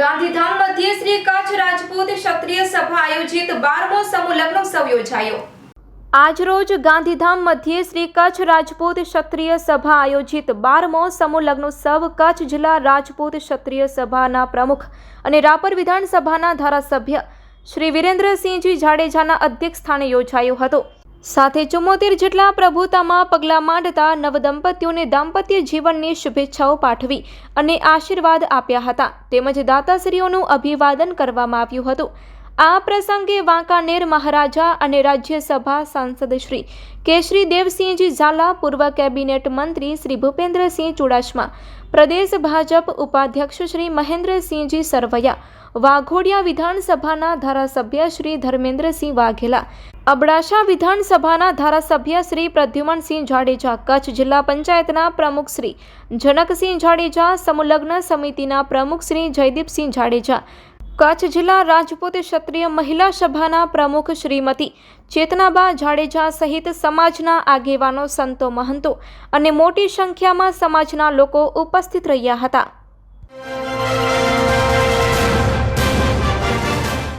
ગાંધીધામ મધ્યે શ્રી કચ્છ રાજપૂત ક્ષત્રિય સભા આયોજિત બારમો સમૂહ લગ્નોત્સવ યોજાયો. આજરોજ ગાંધીધામ મધ્યે શ્રી કચ્છ રાજપૂત ક્ષત્રિય સભા આયોજિત બારમો સમૂહ લગ્નોત્સવ કચ્છ જિલ્લા રાજપૂત ક્ષત્રિય સભાના પ્રમુખ અને રાપર વિધાનસભાના ધારાસભ્ય શ્રી વિરેન્દ્રસિંહજી જાડેજાના અધ્યક્ષ સ્થાને યોજાયો હતો. સાથે ચુમ્મોતેર જેટલા પ્રભુતામાં પગલાં માંડતા નવદંપતીઓને દાંપત્ય જીવનની શુભેચ્છાઓ પાઠવી અને આશીર્વાદ આપ્યા હતા. તેમજ દાતાશ્રીઓનું અભિવાદન કરવામાં આવ્યું હતું. આ પ્રસંગે વાંકાનેર મહારાજા અને રાજ્યસભા સાંસદ શ્રી કેશરી દેવસિંહજી ઝાલા, પૂર્વ કેબિનેટ મંત્રી શ્રી ભૂપેન્દ્રસિંહ ચુડાસમા, પ્રદેશ ભાજપ ઉપાધ્યક્ષ શ્રી મહેન્દ્રસિંહજી સરવૈયા, વાઘોડિયા વિધાનસભાના ધારાસભ્ય શ્રી ધર્મેન્દ્રસિંહ વાઘેલા અબડાસા વિધાનસભાના ધારાસભ્ય શ્રી પ્રદ્યુમનસિંહ જાડેજા, કચ્છ જિલ્લા પંચાયતના પ્રમુખ શ્રી જનકસિંહ જાડેજા, સમુલગ્ન સમિતિના પ્રમુખ શ્રી જયદીપસિંહ જાડેજા, કચ્છ જિલ્લા રાજપૂત ક્ષત્રિય મહિલા સભાના પ્રમુખ શ્રીમતી ચેતનાબા જાડેજા સહિત સમાજના આગેવાનો સંતો મહંતો અને મોટી સંખ્યામાં સમાજના લોકો ઉપસ્થિત રહ્યા હતા.